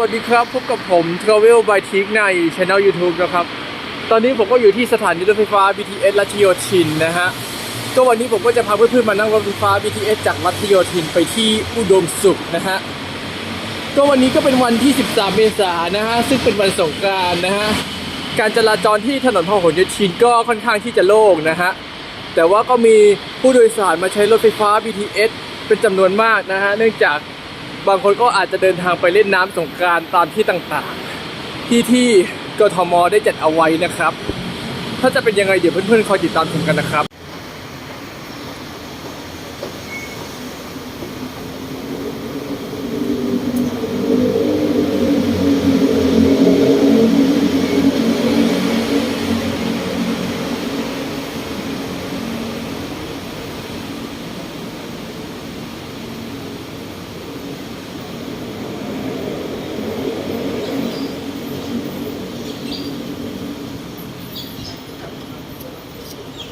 วัสดีครับ พบกับผม Travel by t i k ใน Channel YouTube นะครับ ตอนนี้ผมก็อยู่ที่สถานีรถไฟฟ้า BTS รัชโยธินนะฮะ ก็วันนี้ผมก็จะพาเพื่อนๆมานั่งรถไฟฟ้า BTS จากรัชโยธินไปที่อุดมสุขนะฮะ ก็วันนี้ก็เป็นวันที่ 13 เมษายนนะฮะ ซึ่งเป็นวันสงกรานต์นะฮะ การจราจรที่ถนนพหลโยธินก็ค่อนข้างที่จะโล่งนะฮะ แต่ว่าก็มีผู้โดยสารมาใช้รถไฟฟ้า BTS เป็นจำนวนมากนะฮะ เนื่องจาก บางคนก็อาจจะเดินทางไปเล่นน้ำสงกานต์ตามที่ต่างๆ ที่ที่กทมได้จัดเอาไว้นะครับ ถ้าจะเป็นยังไงเดี๋ยวเพื่อนๆคอยติดตามชมกันนะครับ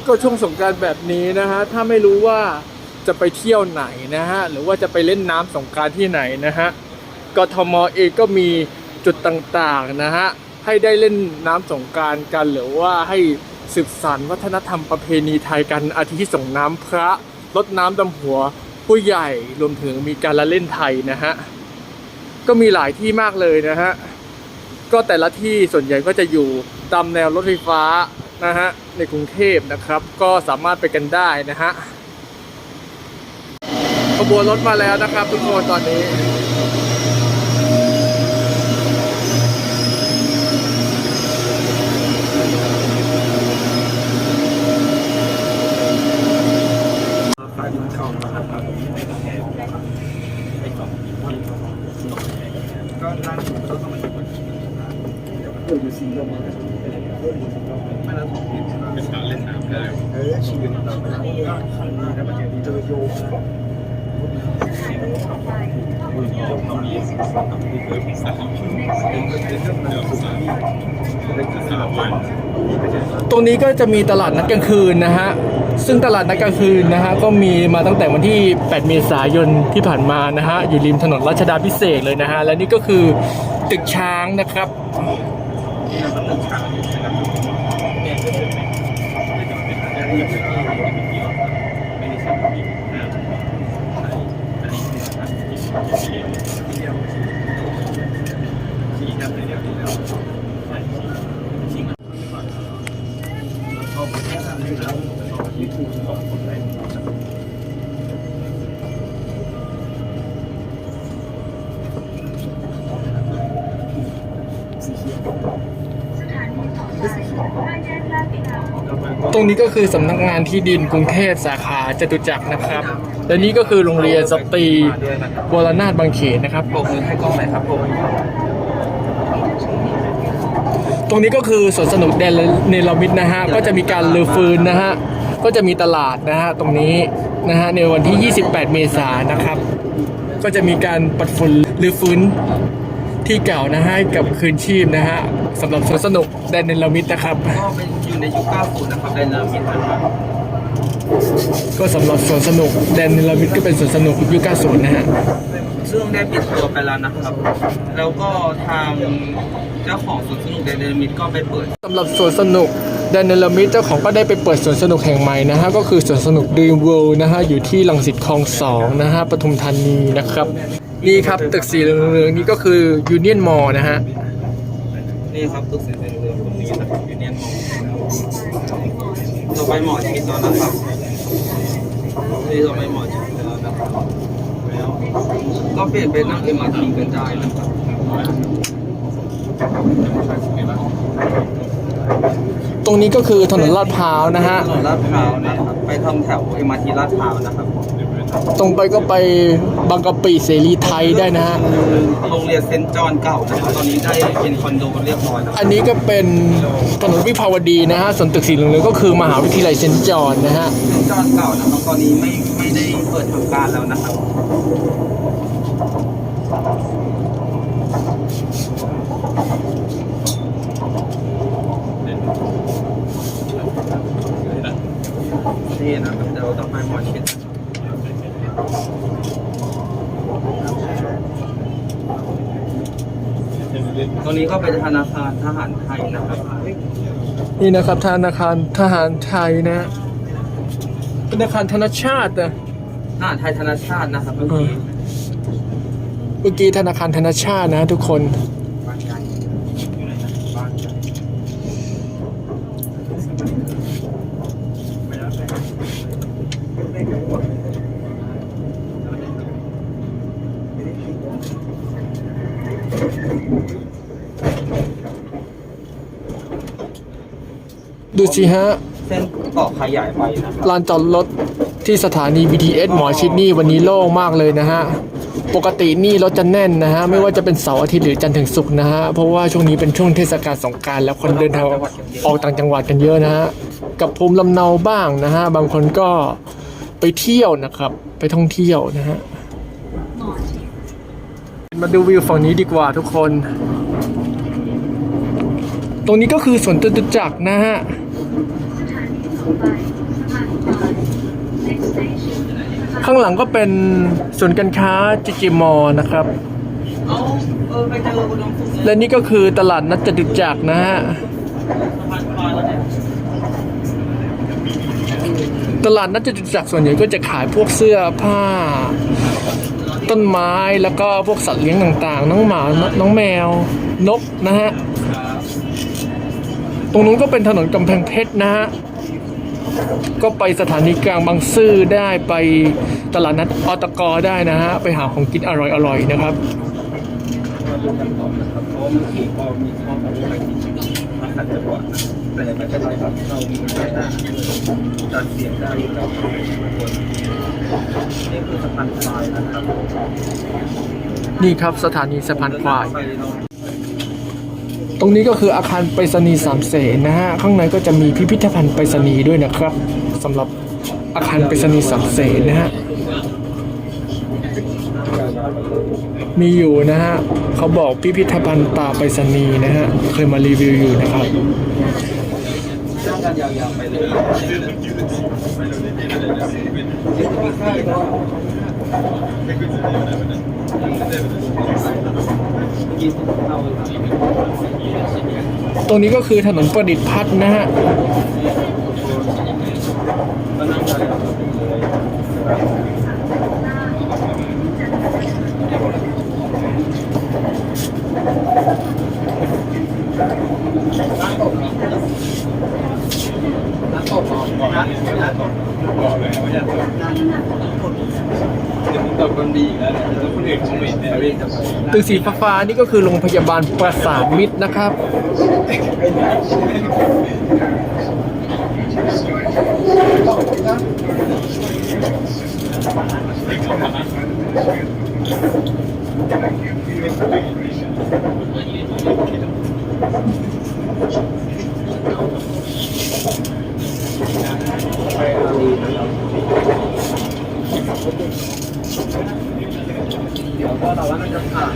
ก็ช่วงสงการแบบนี้นะฮะถ้าไม่รู้ว่าจะไปเที่ยวไหนนะฮะหรือว่าจะไปเล่นน้ำสงการที่ไหนนะฮะกทมเองก็มีจุดต่างๆนะฮะให้ได้เล่นน้ำสงการกันหรือว่าให้สืบสานวัฒนธรรมประเพณีไทยกันอาทิที่ส่งน้ำพระรดน้ำดำหัวผู้ใหญ่รวมถึงมีการละเล่นไทยนะฮะก็มีหลายที่มากเลยนะฮะก็แต่ละที่ส่วนใหญ่ก็จะอยู่ตามแนวรถไฟฟ้า นะฮะในกรุงเทพนะครับ ก็สามารถไปกันได้นะฮะขบวนรถมาแล้วนะครับ ทุกคนตอนนี้ก็ร้านเราต้องมาดูกันอยู่สิ่งเดีมง โยมนะตรงนี้ก็จะมีตลาดนัดกลางคืนนะฮะ ซึ่งตลาดนัดกลางคืนนะฮะ ก็มีมาตั้งแต่วันที่ 8 เมษายนที่ผ่านมานะฮะ อยู่ริมถนนรัชดาพิเศษเลยนะฮะ และนี่ก็คือตึกช้างนะครับ ตรงนี้ก็คือสำนักงานที่ดินกรุงเทพสาขาจตุจักรนะครับ และนี่ก็คือโรงเรียนสตรีวรนาถบางเขนนะครับปรบมือให้กล้องหน่อยครับผมต รงนี้ก็คือสวนสนุกแดนเนลมิดนะฮะ ก็จะมีการลือฟื้นนะฮะ ก็จะมีตลาดนะฮะตรงนี้นะฮะในวันที่ 28 เมษายนนะครับ ก็จะมีการปัดฝุ่นลือฟื้นที่เก่านะฮะให้กับคืนชีพนะฮะสำหรับสวนสนุกแดนเนลมิดนะครับ ก็เป็นอยู่ในยุค90นะครับแดนเรมิดนะครับ ก็สำหรับสวนสนุกแดนเนลมิดก็เป็นสวนสนุกยุค90นะฮะซึ่งได้ปิดตัวไปแล้วนะครับ แล้วก็ทางเจ้าของสวนสนุกไดนามิกก็ไปเปิดสำหรับสวนสนุกแดนเนลมิดเจ้าของก็ได้ไปเปิดสวนสนุกแห่งใหม่นะฮะก็คือสวนสนุกดีมเวิลด์นะฮะอยู่ที่ลังสิตคลองสองนะฮะปทุมธานีนะครับนี่ครับตึกสีเหลืองๆนี่ก็คือยูเนียนมอนะฮะนี่ครับตึกสีเหลืองๆตรงนี้นะครับยูเนียนมอลต่อไปหมอชิดแล้วนะครับ นี่ต่อไปหมอชิดแล้วนะครับก็เปลี่ยนเป็นนั่งเอ็มอาร์ทีกันได้นะครับตรงนี้ก็คือถนนลาดพร้าวนะฮะถนนลาดพร้าวเนี่ยครับไปทางแถวเอ็มอาร์ทีลาดพร้าวนะครับ ตรงไปก็ไป บางกะปิเสรีไทยได้นะฮะ โรงเรียนเซนต์จอห์นเก่านะครับตอนนี้ได้เป็นคอนโดเรียบร้อยแล้วอันนี้ก็เป็นถนนวิภาวดีนะฮะส่วนตึกสีเหลืองๆก็คือมหาวิทยาลัยเซนต์จอห์นนะฮะ เซนต์จอห์นเก่านะครับตอนนี้ไม่ไม่ได้เปิดทำการแล้วนะครับนี่นะครับเดี๋ยวต้องไปหมอชิด ตรงนี้ก็เป็นธนาคารทหารไทยนะครับนี่นะครับธนาคารทหารไทยนะธนาคารธนชาตินะทหารไทยธนาชาตินะครับเมื่อกี้เมื่อกี้ธนาคารธนชาตินะทุกคน บ้านใหญ่อยู่ไหนนะบ้านใหญ่ ดูสิฮะ เส้นเกาะขยายไปนะครับลานจอดรถที่สถานี BTS หมอชิดนี่วันนี้โล่งมากเลยนะฮะ ปกตินี่รถจะแน่นนะฮะ ไม่ว่าจะเป็นเสาร์อาทิตย์หรือจันทร์ถึงศุกร์นะฮะ เพราะว่าช่วงนี้เป็นช่วงเทศกาลสงกรารแล้วคนเดินทางออกต่างจังหวัดกันเยอะนะฮะ กับภูมิลำเนาบ้างนะฮะ บางคนก็ไปเที่ยวนะครับ ไปท่องเที่ยวนะฮะ มาดูวิวฝั่งนี้ดีกว่าทุกคน ตรงนี้ก็คือสวนจตุจักรนะฮะ ข้างหลังก็เป็นศูนย์การค้าจิจิมอนะครับ และนี่ก็คือตลาดนัดจตุจักรนะฮะ ตลาดนัดจตุจักรส่วนใหญ่ก็จะขายพวกเสื้อผ้า ต้นไม้แล้วก็พวกสัตว์เลี้ยงต่างๆ น้องหมา น้องแมว นกนะฮะ ตรงนู้นก็เป็นถนนกำแพงเพชรนะฮะ ก็ไปสถานีกลางบางซื่อได้ไปตลาดนัดอตกได้นะฮะ ไปหาของกินอร่อยๆนะครับมาดูกันต่อนะครับเพราะว่าเมื่อกี้พอมีข้อมูลอะไรที่มาขัดจังหวะนะแต่ไม่เป็นไรครับเรามีแค่หน้าจัดเสียนนี่คือสะพานควายนะครับนี่ครับสถานีสะพานควาย ตรงนี้ก็คืออาคารไปรษณีย์สามเสนนะฮะ ข้างในก็จะมีพิพิธภัณฑ์ไปรษณีย์ด้วยนะครับสำหรับอาคารไปรษณีย์สามเสนนะฮะ มีอยู่นะฮะเขาบอกพิพิธภัณฑ์ป่าไปรษณีย์นะฮะ เคยมารีวิวอยู่นะครับนั่งกันยาวๆไป เลยนี่คือมีค่ายเนาะกินเอาเลยครับตรงนี้ก็คือถนนประดิษฐ์พัฒน์นะฮะ ตอบคนดีแล้วเนี่ยแล้วคนอื่นเขาไม่เนี่ยเรียกกับตึกสีฟ้าๆนี่ก็คือโรงพยาบาลประสานมิตรนะครับ เดี๋ยวก็เราว่าน่าจะผ่าน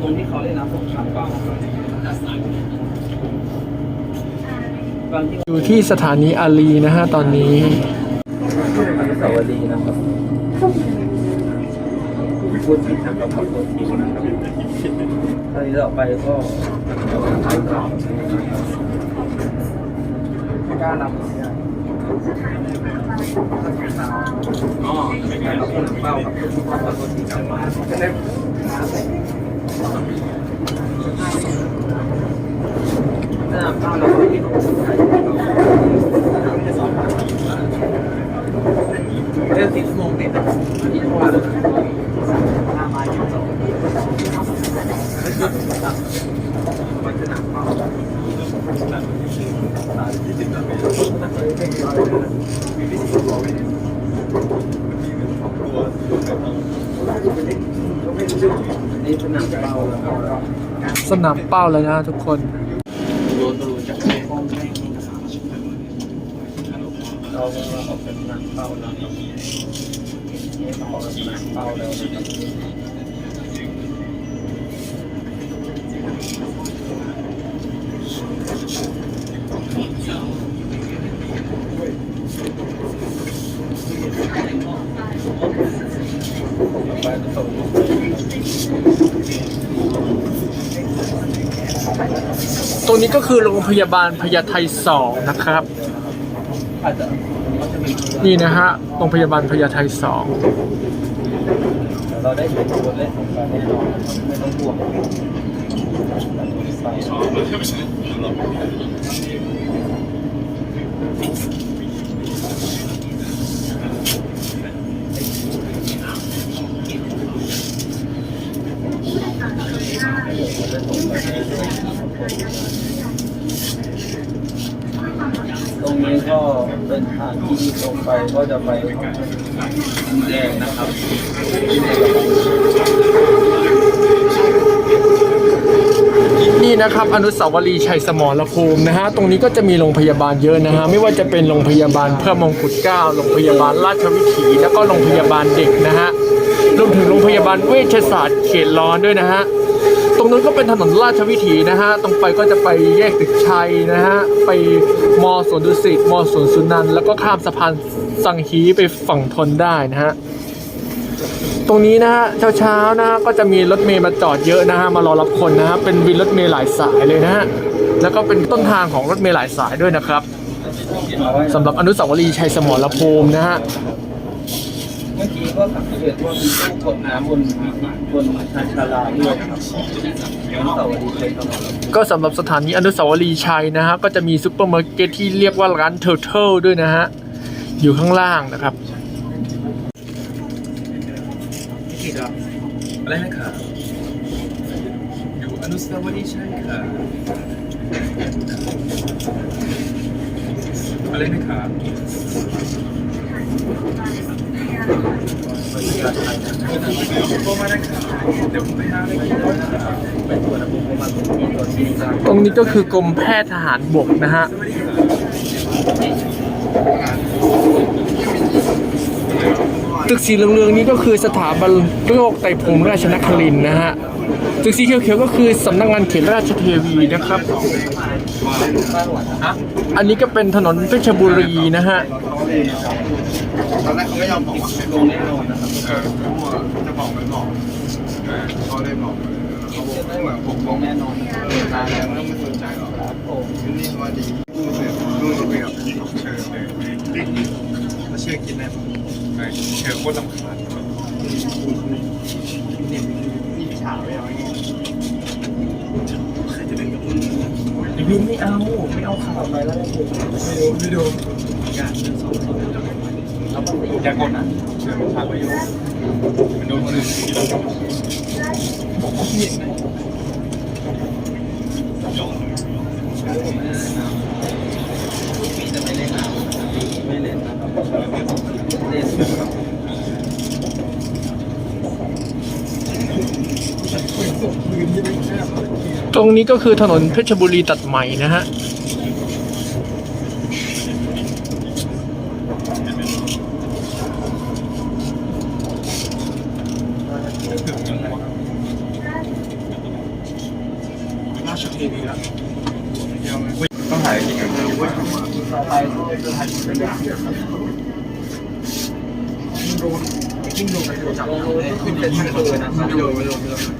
ตรงที่เขาเล่นน้ำสงครามเปล่าบางที่อยู่ที่สถานีอารีนะฮะตอนนี้อนุสาวรีย์นะครับพูดผิดนะครับขอโทษทีนะครับตอนนี้ต่อไปก็ขายข่าวไม่กล้านำ อ๋อการรับคนเป้าครับขอโทษทีครับสนามเป้าเราก็ที่ของคนไทยเรื่องสิบชั่วโมงติดที่ทั่วเลยหน้าไม้ที่สองไม่ใช่มันสนามเป้า นี่สนามเป้าแล้วก็สนามเป้าเลยนะทุกคนเราเราออกเป็นสนามเป้าแล้วครับนี่เราออกเป็นสนามเป้าแล้วนะครับ รงนี้ก็คือโรงพยาบาลพญาไทสองนะครับ นี่นะฮะ โรงพยาบาลพญาไทสองเราได้เห็นตัวเลขของการแน่นอนไม่ต้องห่วง ตรงนี้ก็เป็นทางที่ตรงไปก็จะไปแดงนะครับนี่นะครับอนุสาวรีย์ชัยสมรภูมินะฮะตรงนี้ก็จะมีโรงพยาบาลเยอะนะฮะไม่ว่าจะเป็นโรงพยาบาลเพื่อมงกุฎเกล้าโรงพยาบาลราชวิถี แล้วก็โรงพยาบาลเด็กนะฮะรวมถึงโรงพยาบาลเวชศาสตร์เขตร้อนด้วยนะฮะ ตรงนั้นก็เป็นถนนราชวิถีนะฮะ ตรงไปก็จะไปแยกตึกชัยนะฮะ ไปมอสวนดุสิตมอสวนสุนันท์แล้วก็ข้ามสะพานสังฮีไปฝั่งทนได้นะฮะ ตรงนี้นะฮะเช้าๆนะฮะก็จะมีรถเมย์มาจอดเยอะนะฮะมารอรับคนนะฮะเป็นวินรถเมย์หลายสายเลยนะฮะแล้วก็เป็นต้นทางของรถเมย์หลายสายด้วยนะครับสำหรับอนุสาวรีย์ชัยสมรภูมินะฮะ ก็สังเกตว่ามีตู้กดน้ำบนบนชานชาลาด้วยครับย้อนเสาร์วันนี้เลยครับก็สำหรับสถานีอนุสาวรีย์ชัยนะฮะก็จะมีซูเปอร์มาร์เก็ตที่เรียกว่าร้านเทอร์เทิลด้วยนะฮะอยู่ข้างล่างนะครับพี่ครับอะไรนะครับอยู่อนุสาวรีย์ใช่ค่ะอะไรนะครับโทรมานะ ตรงนี้ก็คือกรมแพทย์ทหารบกนะฮะตึกสีเหลืองๆนี้ก็คือสถาบันโรคไตภูมิราชนครินทร์นะฮะตึกสีเขียวๆก็คือสำนักงานเขตราชเทวีนะครับ อันนี้ก็เป็นถนนเพชรบุรีนะฮะ ตอนแรกเขาไม่ยอมบอกลงแน่นอนนะครับเออจะบอกไม่บอกเออเขาเลยบอกเขาบอกเหมือนผมบอกแน่นอนนานแล้วไม่ต้องไปสนใจหรอกครับผมนี่ว่าดีดูเสร็จดูเรียบเชิญเลยแล้วเชื่อกินแน่ใช่เชื่อโคตรลำคาญนี่มีฉาไม่เอาไงใครจะเล่นกับมึงวินไม่เอาไม่เอาข่าวไปแล้วผมไม่ดูอยากเดินสองคนอยากกดนะเชื่อมันทางไปอยู่มันโดนคนอื่นที่เรายอมปีจะไม่เล่นน้ำไม่เล่นนะครับเล่นครับตรงนี้ก็คือถนนเพชรบุรีตัดใหม่นะฮะ ราชเทวีแล้วต้องหายจริงอะ ต่อไปก็จะทำเป็นอย่างเดียวครับ โดนยิ่งโดนไปโดนจับ ลงเลยขึ้นเป็นทั้งคืนนะครับ ไม่โดนไม่โดนไม่โดน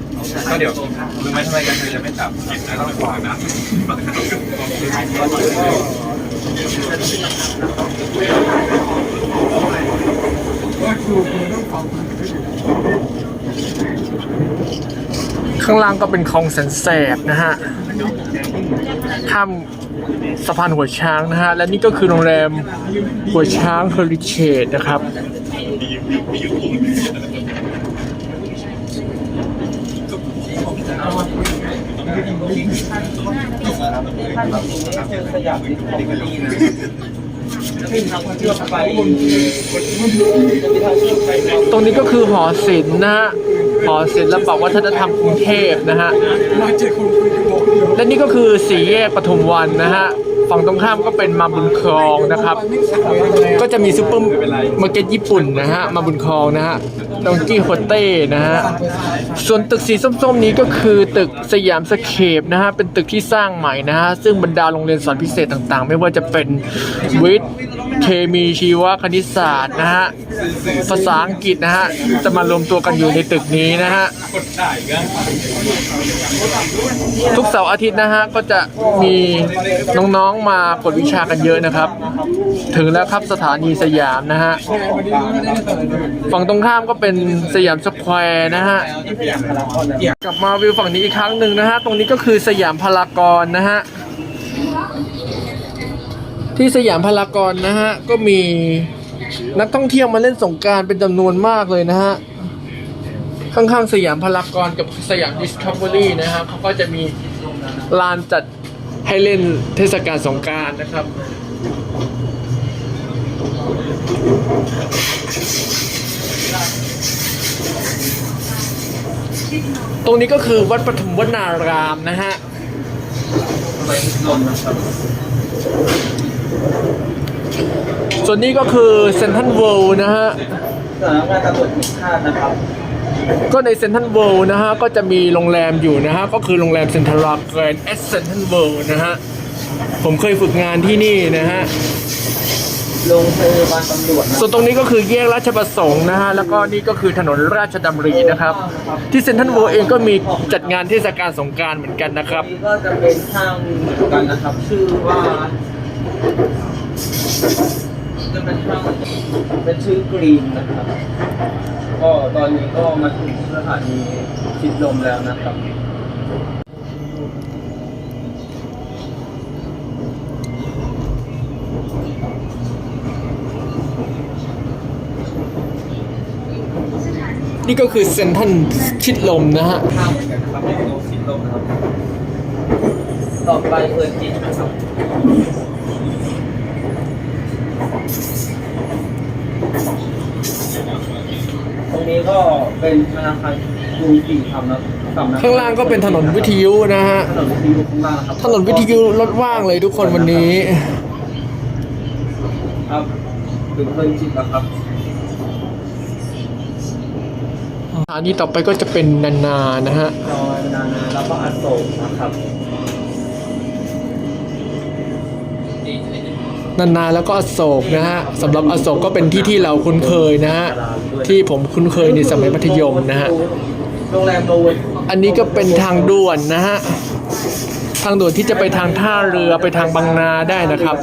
ก็เดี๋ยวรู้ไหมทำไมกันคือจะไม่จับกินนะต้องขวางนะ ข้างล่างก็เป็นคลองแสนแสบนะฮะข้ามสะพานหัวช้างนะฮะ และนี่ก็คือโรงแรมหัวช้างเฮอริเชดนะครับ ขยับนิดของดีนะขึ้นทางเชื่อมไปจะมีทางเชื่อมไปตรงนี้ก็คือหอศิลป์นะฮะหอศิลปวัฒนธรรมกรุงเทพนะฮะและนี่ก็คือสี่แยกปทุมวันนะฮะฝั่งตรงข้ามก็เป็นมาบุญครองนะครับ ก็จะมีซูเปอร์มาร์เก็ตญี่ปุ่นนะฮะมาบุญครองนะฮะ ดองกี้โฮเต้นะฮะ ส่วนตึกสีส้มๆนี้ก็คือตึกสยามสเคปนะฮะ เป็นตึกที่สร้างใหม่นะฮะ ซึ่งบรรดาโรงเรียนสอนพิเศษต่างๆ ไม่ว่าจะเป็นวิทย์ เคมีชีวะคณิตศาสตร์นะฮะภาษาอังกฤษนะฮะจะมารวมตัวกันอยู่ในตึกนี้นะฮะทุกเสาร์อาทิตย์นะฮะก็จะมีน้องๆมากดวิชากันเยอะนะครับ ถึงแล้วครับสถานีสยามนะฮะฝั่งตรงข้ามก็เป็นสยามสแควร์นะฮะกลับมาวิวฝั่งนี้อีกครั้งหนึ่งนะฮะตรงนี้ก็คือสยามพารากอนนะฮะ ที่สยามพารากอนนะฮะ ก็มีนักท่องเที่ยวมาเล่นสงการเป็นจำนวนมากเลยนะฮะ ข้างๆสยามพารากอนกับสยามดิสคัฟเวอรี่นะฮะเขาก็จะมีลานจัดให้เล่นเทศกาลสงการนะครับตรงนี้ก็คือวัดปฐมวนารามนะฮะ ไปลมนะครับส่วนนี้ก็คือเซนทันเวิลด์นะฮะสถานการณ์ตำรวจแห่งชาตินะครับก็ในเซนทันเวิลด์นะฮะ ก็จะมีโรงแรมอยู่นะฮะ ก็คือโรงแรมเซ็นทรัลแกรนด์เอสเซนทันเวิลด์นะฮะ ผมเคยฝึกงานที่นี่นะฮะโรงพยาบาลตำรวจนะส่วนตรงนี้ก็คือแยกราชประสงค์นะฮะ แล้วก็นี่ก็คือถนนราชดำรินะครับ ที่เซนทันเวิลด์เองก็มีจัดงานเทศกาลสงกรารเหมือนกันนะครับ นี่ก็จะเป็นห้างเหมือนกันนะครับ ชื่อว่า จะเป็นห้างเป็นชื่อกรีนนะครับ ก็ตอนนี้ก็มาถึงสถานีชิดลมแล้วนะครับนี่ก็คือเซนทันชิดลมนะฮะห้างเหมือนกันนะครับเป็นโลชิดลมนะครับ ต่อไปเปิดจิตนะครับ รงนี้ก็เป็นธนาคารกรุงศรีทำนะสำนักข้างล่างก็เป็นถนนวิทยุนะฮะ ถนนวิทยุข้างล่างนะครับถนนวิทยุรถว่างเลยทุกคนวันนี้ ครับถึงเพิ่นจิตแล้วครับสถานีต่อไปก็จะเป็นนานานะฮะซอยนานาแล้วก็อโศกนะครับ นานาแล้วก็อโศกนะฮะสำหรับอโศกก็เป็นที่ที่เราคุ้นเคยนะฮะที่ผมคุ้นเคยในสมัยมัธยมนะฮะโรงแรมโนเวอันนี้ก็เป็นทางด่วนนะฮะทางด่วนที่จะไปทางท่าเรือไปทางบางนาได้นะครับ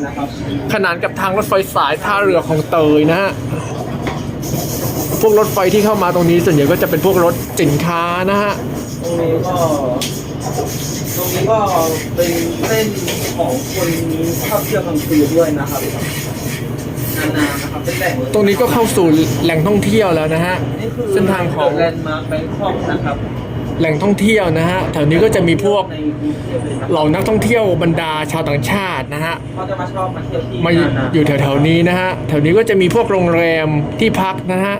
ขนานกับทางรถไฟสายท่าเรือของเตยนะฮะพวกรถไฟที่เข้ามาตรงนี้ส่วนใหญ่ก็จะเป็นพวกรถสินค้านะฮะ ตรงนี้ก็เป็นเส้นของคนชอบเที่ยวกลางคืนด้วยนะครับนานานะครับเป็นแหล่งตรงนี้ก็เข้าสู่แหล่งท่องเที่ยวแล้วนะฮะนี่คือเส้นทางของแลนด์มาร์คแบงคอกนะครับแหล่งท่องเที่ยวนะฮะแถวนี้ก็จะมีพวกในกรุงเทพเลยครับเหล่านักท่องเที่ยวบรรดาชาวต่างชาตินะฮะเขาจะมาชอบมาเที่ยวที่มานานาอยู่แถวๆนี้นะฮะแถวนี้ก็จะมีพวกโรงแรมที่พักนะฮะ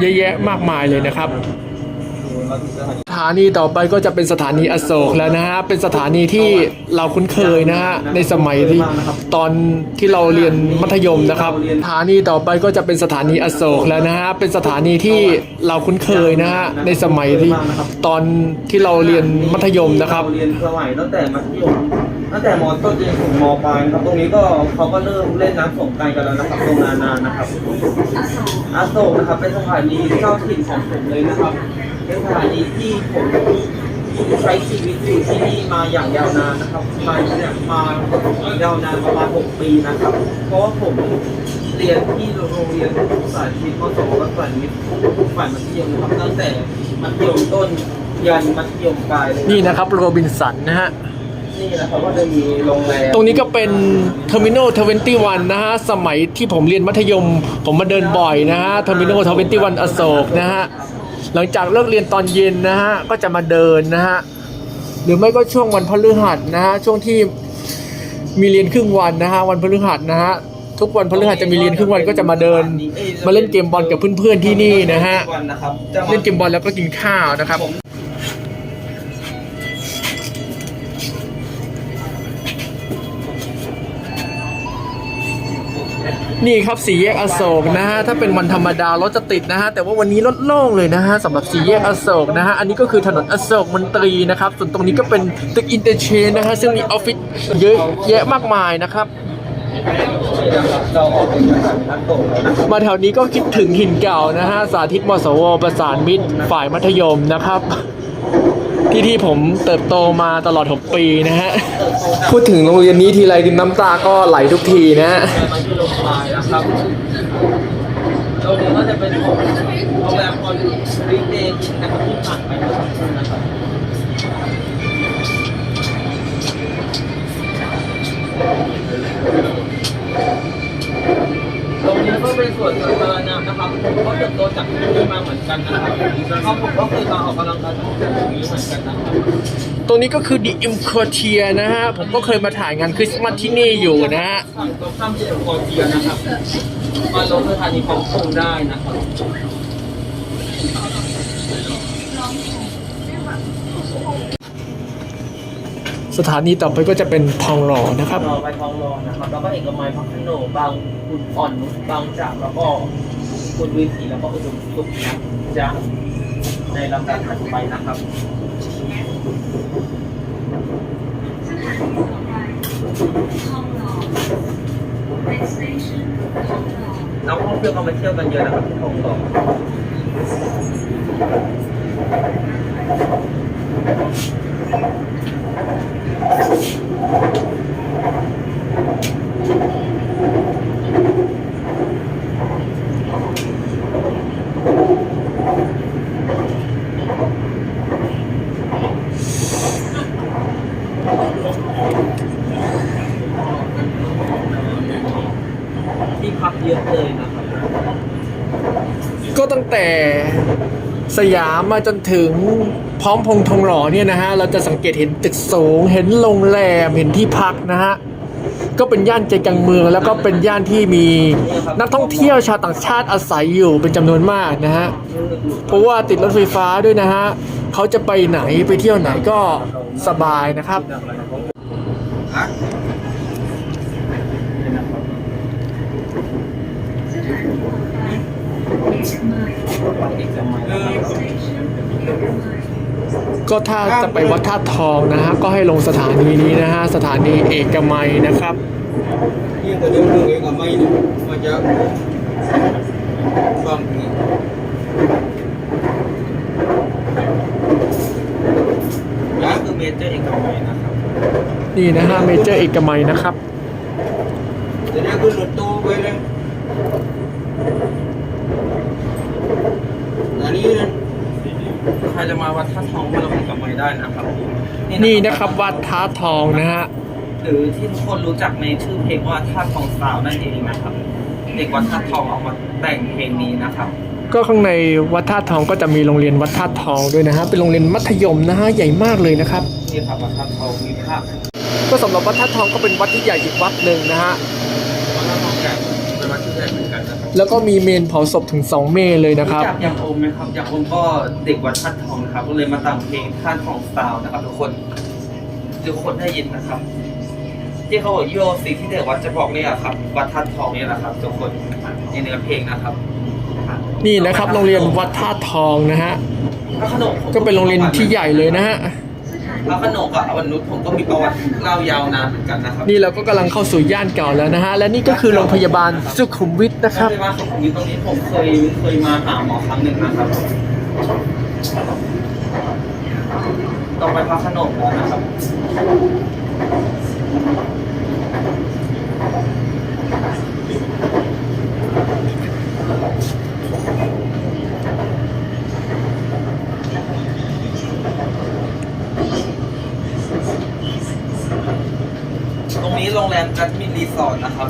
เยอะแยะมากมายเลยนะครับเราถึง สถานีต่อไปก็จะเป็นสถานีอโศกแล้วนะฮะ เป็นสถานีที่เราคุ้นเคยนะฮะ ในสมัยที่ตอนที่เราเรียนมัธยมนะครับ สถานีต่อไปก็จะเป็นสถานีอโศกแล้วนะฮะ เป็นสถานีที่เราคุ้นเคยนะฮะ ในสมัยที่ตอนที่เราเรียนมัธยมนะครับ เรียนสมัยตั้งแต่มัธยมตั้งแต่มต้นจนถึงมปลายครับตรงนี้ก็เขาก็เริ่มเล่นน้ำสงกรารกันแล้วนะครับตรงนานานะครับอาโศกนะครับเป็นสถานีเจ้าถิ่นของผมเลยนะครับ เป็นสถานีที่ผมใช้ชีวิตอยู่ที่นี่มาอย่างยาวนานนะครับ มาเนี่ยมายาวนานประมาณ 6 ปีนะครับ เพราะว่าผมเรียนที่โรงเรียนสายชีวิตมสองและสายวิทย์ฝ่ายมัธยมนะครับตั้งแต่มัธยมต้นยันมัธยมปลายเลยนี่นะครับโรบินสันนะฮะนี่นะครับก็จะมีโรงแรมตรงนี้ก็เป็นเทอร์มินอลทเวนตี้วันนะฮะสมัยที่ผมเรียนมัธยม ผมมาเดินบ่อยนะฮะเทอร์มินอลทเวนตี้วันอโศกนะฮะ หลังจากเลิกเรียนตอนเย็นนะฮะก็จะมาเดินนะฮะหรือไม่ก็ช่วงวันพฤหัสนะฮะช่วงที่มีเรียนครึ่งวันนะฮะวันพฤหัสนะฮะทุกวันพฤหัสจะมีเรียนครึ่งวันก็จะมาเดิน มาเล่นเกมบอลกับเพื่อนๆที่นี่นะฮะวันนะครับจะาเล่นเกมบอลแล้วก็กินข้าวนะครับ นี่ครับสี่แยกอโศกนะฮะถ้าเป็นวันธรรมดารถจะติดนะฮะแต่ว่าวันนี้รถโล่งเลยนะฮะสำหรับสี่แยกอโศกนะฮะอันนี้ก็คือถนนอโศกมนตรีนะครับส่วนตรงนี้ก็เป็นตึกอินเตอร์เชนนะฮะซึ่งมีออฟฟิศเยอะแยะมากมายนะครับมาแถวนี้ก็คิดถึงหินเก่านะฮะสาธิตมสวประสานมิตรฝ่ายมัธยมนะครับ ที่ที่ผมเติบโตมาตลอด 6 ปีนะฮะ พูดถึงโรงเรียนนี้ทีไรดินน้ำตาก็ไหลทุกทีนะฮะมาที่โรงพยาบาลนะครับโรงเรียนก็จะเป็นของโรงแรมคอนรีเดนนะครับที่ผ่านไปนะครับตรงนี้ก็เป็นส่วนสาธารณะนะครับผมก็เติบโตจากที่นี่มาเหมือนกันนะครับเขาผมก็เคยมาออกกำลังกาย ตรงนี้ก็คือ The i m c o r t i e r นะฮะ ผมก็เคยมาถ่ายงานคริสต์มาสที่นี่อยู่นะฮะฝั่งตรงข้ามที่เอ็มเทียนะครับมาลงสถานีของคงได้นะครับสถานีต่อไปก็จะเป็นทองหล่อนะครับรอไปทองรอนะครับแล้วก็เอกมัยพัฒโนบางคุณอ่อนบางจากแล้วก็คุณวิถีแล้วก็อุดมสุขนะจ๊ะในลำดับถัดไปนะครับ เพื่อนเขามาเที่ยวกันเยอะนะครับที่ทองหล่อพักเยอะเลยนะครับ ก็ตั้งแต่ สยามมาจนถึงพร้อมพงษ์ทองหล่อเนี่ยนะฮะเราจะสังเกตเห็นตึกสูง เห็นโรงแรมเห็นที่พักนะฮะก็เป็นย่านใจกลางเมือง แล้วก็เป็นย่านที่มีนักท่องเที่ยวชาวต่างชาติอาศัยอยู่เป็นจำนวนมากนะฮะเพราะว่าติดรถไฟฟ้าด้วยนะฮะเขาจะไปไหนไปเที่ยวไหนก็สบายนะครับ ก็ถ้าจะไปวัดธาตุทองนะฮะก็ให้ลงสถานีนี้นะฮะสถานีเอกมัยนะครับยิ่งกว่าเดิมเลยกับไม่มาจากบางทีนี่คือเมเจอร์เอกมัยนะครับนี่นะฮะเมเจอร์เอกมัยนะครับเดี๋ยวนี้ขึ้นรถตู้ไปเลยอันนี้นะใครจะมาวัดท่าทองมาลงเอกมัยได้นะครับนี่นะครับวัดท้าทองนะฮะหรือที่ทุกคนรู้จักในชื่อเพลงว่าท่าทองสาวนั่นเองนะครับเด็กวัดท่าทองออกมาแต่งเพลงนี้นะครับก็ข้างในวัดท่าทองก็จะมีโรงเรียนวัดท่าทองด้วยนะฮะเป็นโรงเรียนมัธยมนะฮะใหญ่มากเลยนะครับนี่ครับวัดท่าทองมีภาพก็สำหรับวัดท่าทองก็เป็นวัดที่ใหญ่อีกวัดหนึ่งนะฮะ แล้วก็มีเมนเผาศพถึง 2 เมนเลยนะครับ จากอย่างโอมไหมครับอย่างโอมก็เด็กวัดท่าทองนะครับ ก็เลยมาแต่งเพลงท่าทองสาวนะครับทุกคนทุกคนได้ยินนะครับ ที่เขาบอกโยสิที่เด็กวัดจะบอกเนี่ยครับ วัดท่าทองเนี่ยแหละครับทุกคนในเนื้อเพลงนะครับ นี่นะครับโรงเรียนวัดท่าทองนะฮะพระโขนงก็เป็นโรงเรียนที่ใหญ่เลยนะฮะ พระโขนงกับอวนุชผมก็มีประวัติเล่ายาวนานเหมือนกันนะครับนี่เราก็กำลังเข้าสู่ย่านเก่าแล้วนะฮะ และนี่ก็คือโรงพยาบาลสุขุมวิทนะครับโรงพยาบาลสุขุมวิทตรงนี้ผมเคยเคยมาหาหมอครั้งหนึ่งนะครับต่อไปพระโขนงแล้วนะครับ โรงแรมจัดมินรีสอร์ทนะครับ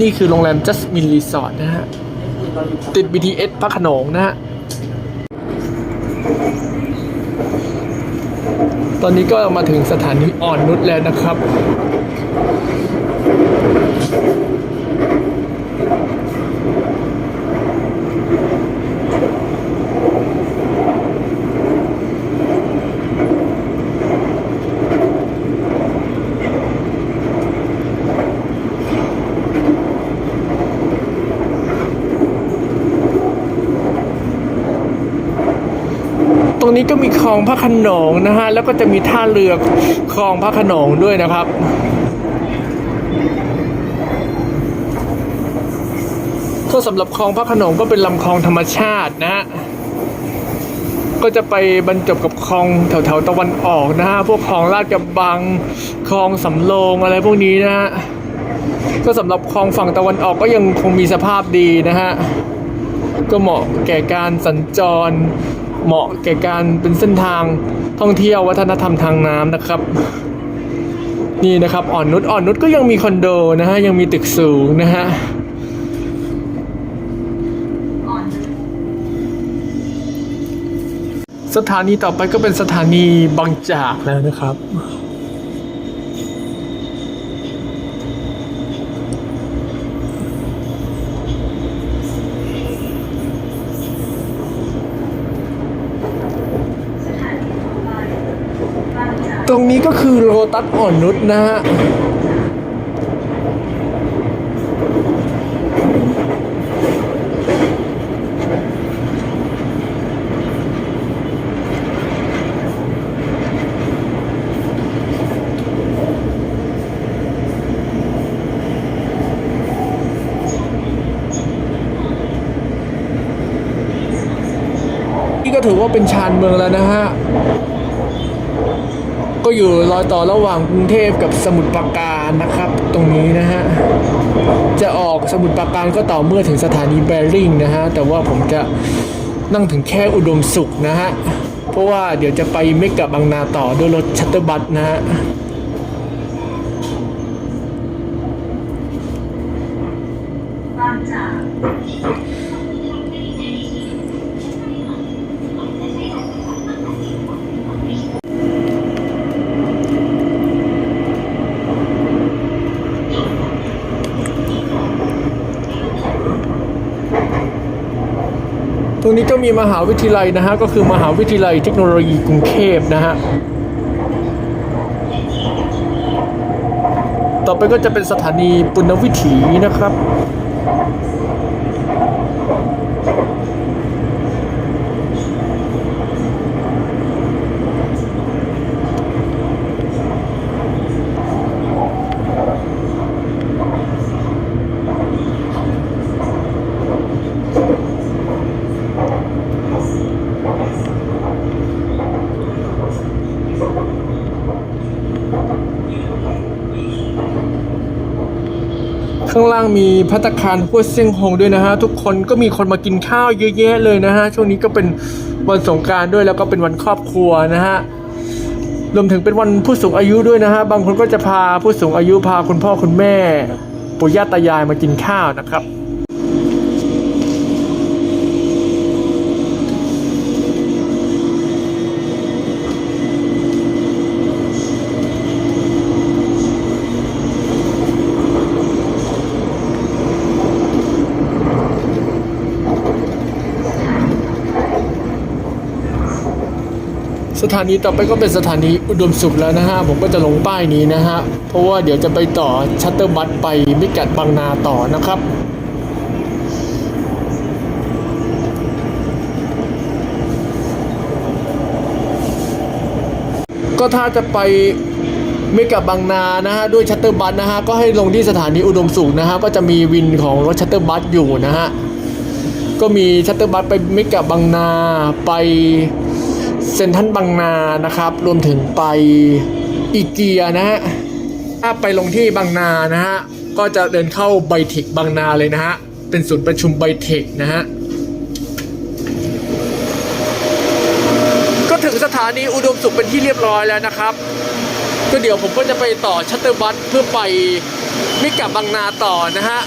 นี่คือโรงแรม Jasmine Resort นะฮะนี่คือเราอยู่ติด BTS พระโขนงนะฮะ ตอนนี้ก็มาถึงสถานีอ่อนนุชแล้วนะครับ นี้ก็มีคลองพระขนงนะฮะ แล้วก็จะมีท่าเรือคลองพระขนงด้วยนะครับก็สำหรับคลองพระขนงก็เป็นลำคลองธรรมชาตินะฮะก็จะไปบรรจบกับคลองแถวๆตะวันออกนะฮะ พวกคลองลาดกระบัง คลองสำโรงอะไรพวกนี้นะฮะ ก็สำหรับคลองฝั่งตะวันออกก็ยังคงมีสภาพดีนะฮะ ก็เหมาะแก่การสัญจร เหมาะแก่การเป็นเส้นทางท่องเที่ยววัฒนธรรมทางน้ำนะครับ นี่นะครับอ่อนนุชอ่อนนุชก็ยังมีคอนโดนะฮะยังมีตึกสูงนะฮะสถานีต่อไปก็เป็นสถานีบางจากแล้วนะครับ นี้ก็คือโรตัสอ่อนนุชนะฮะนี่ก็ถือว่าเป็นชานเมืองแล้วนะฮะ ก็อยู่รอยต่อระหว่างกรุงเทพกับสมุทรปราการนะครับ ตรงนี้นะฮะ จะออกสมุทรปราการก็ต่อเมื่อถึงสถานีแบริ่งนะฮะ แต่ว่าผมจะนั่งถึงแค่อุดมสุขนะฮะ เพราะว่าเดี๋ยวจะไปเมกะบางนาต่อด้วยรถชัตเตอร์บัสนะฮะ รงนี้ก็มีมหาวิทยาลัยนะฮะก็คือมหาวิทยาลัยเทคโนโลยีกรุงเทพนะฮะต่อไปก็จะเป็นสถานีปุณณวิถีนะครับ มีพัตคารพวยเซี่ยงหงด้วยนะฮะ ทุกคนก็มีคนมากินข้าวเยอะแยะเลยนะฮะ ช่วงนี้ก็เป็นวันสงการด้วยแล้วก็เป็นวันครอบครัวนะฮะรวมถึงเป็นวันผู้สูงอายุด้วยนะฮะ บางคนก็จะพาผู้สูงอายุพาคุณพ่อคุณแม่ ปู่ย่าตายายมากินข้าวนะครับ สถานีต่อไปก็เป็นสถานีอุดมสุขแล้วนะฮะ ผมก็จะลงป้ายนี้นะฮะ เพราะว่าเดี๋ยวจะไปต่อชัตเตอร์บัสไปมิกัดบางนาต่อนะครับ ก็ถ้าจะไปไม่กับบางนานะฮะด้วยชัตเตอร์บัสนะฮะก็ให้ลงที่สถานีอุดมสุขนะฮะก็จะมีวินของรถชัตเตอร์บัสอยู่นะฮะก็มีชัตเตอร์บัสไปไม่กับบางนาไป เซนทันบางนานะครับ รวมถึงไปอีเกียนะฮะถ้าไปลงที่บางนานะฮะก็จะเดินเข้าไบเทคบางนาเลยนะฮะเป็นศูนย์ประชุมไบเทคนะฮะก็ถึงสถานีอุดมสุขเป็นที่เรียบร้อยแล้วนะครับ ก็เดี๋ยวผมก็จะไปต่อชัตเตอร์บัสเพื่อไปมิกับบางนาต่อนะฮะ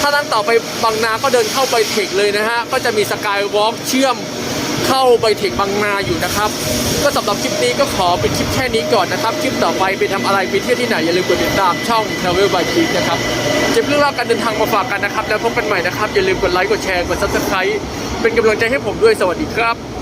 ถ้านั่งต่อไปบางนาก็เดินเข้าไปเทคเลยนะฮะก็จะมีสกายวอล์กเชื่อม เข้าไปถึงบางนาอยู่นะครับ ก็สำหรับคลิปนี้ก็ขอเป็นคลิปแค่นี้ก่อนนะครับ คลิปต่อไปไปทำอะไรไปเที่ยวที่ไหนอย่าลืมกดติดตามช่อง Travel by Kick นะครับเก็บเรื่องราวการเดินทางมาฝากกันนะครับ แล้วพบกันใหม่นะครับอย่าลืมกดไลค์กดแชร์กดซับสไคร b ์เป็นกำลังใจให้ผมด้วยสวัสดีครับ